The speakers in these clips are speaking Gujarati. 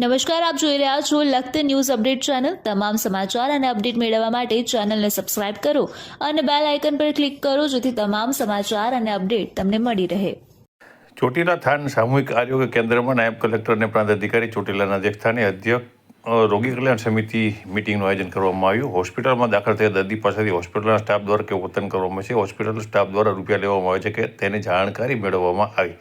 નમસ્કાર, આપ જોઈ રહ્યા છો લખત ન્યૂઝ અપડેટ ચેનલ. તમામ સમાચાર અને અપડેટ મેળવવા માટે ચેનલને સબસ્ક્રાઇબ કરો અને બેલ આઇકન પર ક્લિક કરો જેથી તમામ સમાચાર અને અપડેટ તમને મળી રહે. ચોટીલા થાન સામૂહિક આરોગ્ય કેન્દ્રમાં નાયબ કલેક્ટર અને પ્રાંત અધિકારી ચોટીલાના અધ્યક્ષસ્થાને અધ્યક્ષ રોગી કલ્યાણ સમિતિ મિટિંગનું આયોજન કરવામાં આવ્યું. હોસ્પિટલમાં દાખલ થયેલ દર્દી પાસેથી હોસ્પિટલના સ્ટાફ દ્વારા કે વર્તન કરવામાં છે હોસ્પિટલ સ્ટાફ દ્વારા રૂપિયા લેવામાં આવે છે કે તેની જાણકારી મેળવવામાં આવી.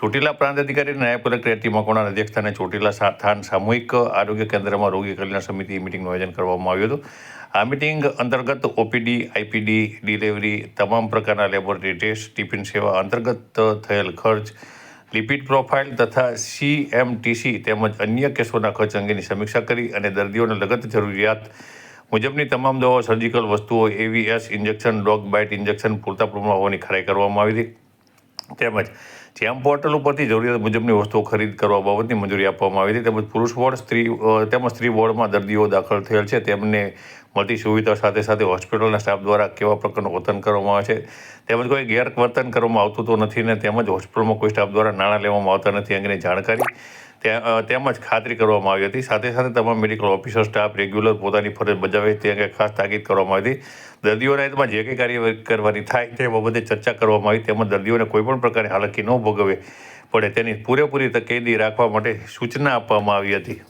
ચોટીલા પ્રાંત અધિકારી અને નાયબ કલેક્ટર એટી મકોણાના અધ્યક્ષસ્થાને ચોટીલા સ્થાન સામૂહિક આરોગ્ય કેન્દ્રમાં રોગી કલ્યાણ સમિતિ મિટિંગનું આયોજન કરવામાં આવ્યું હતું. આ મિટિંગ અંતર્ગત ઓપીડી, આઈપીડી, ડિલિવરી તમામ પ્રકારના લેબોરેટરી ટેસ્ટ, ટિફિન સેવા અંતર્ગત થયેલ ખર્ચ, લિપિડ પ્રોફાઇલ તથા સીએમટીસી તેમજ અન્ય કેસોના ખર્ચ અંગેની સમીક્ષા કરી અને દર્દીઓને લગત જરૂરિયાત મુજબની તમામ દવાઓ, સર્જિકલ વસ્તુઓ AVS injection, dog bite injection પૂરતા પ્રમાણમાં હોવાની ખરાઈ કરવામાં આવી હતી. તેમજ જેમ પોર્ટલ ઉપરથી જરૂરિયાત મુજબની વસ્તુઓ ખરીદ કરવા બાબતની મંજૂરી આપવામાં આવી હતી, તેમજ પુરુષ વોર્ડ, સ્ત્રી તેમજ સ્ત્રી વોર્ડમાં દર્દીઓ દાખલ થયેલ છે. તેમને મળતી સુવિધા સાથે સાથે હોસ્પિટલના સ્ટાફ દ્વારા કેવા પ્રકારનું વર્તન કરવામાં આવે છે? તેમજ કોઈ ગેરવર્તન કરવામાં આવતું તો નથી ને તેમજ હોસ્પિટલમાં કોઈ સ્ટાફ દ્વારા નાણાં લેવામાં આવતા નથી અંગેની જાણકારી? તેમજ ખાતરી કરવામાં આવી હતી. સાથે સાથે તમામ મેડિકલ ઓફિસર સ્ટાફ રેગ્યુલર પોતાની ફરજ બજાવે તે અંગે ખાસ તાકીદ કરવામાં આવી હતી. દર્દીઓના હિતમાં જે કંઈ કાર્યવાહી કરવાની થાય તે બાબતે ચર્ચા કરવામાં આવી. તેમજ દર્દીઓને કોઈપણ પ્રકારની હાલકી ન ભોગવે પડે તેની પૂરેપૂરી તકેદી રાખવા માટે સૂચના આપવામાં આવી હતી.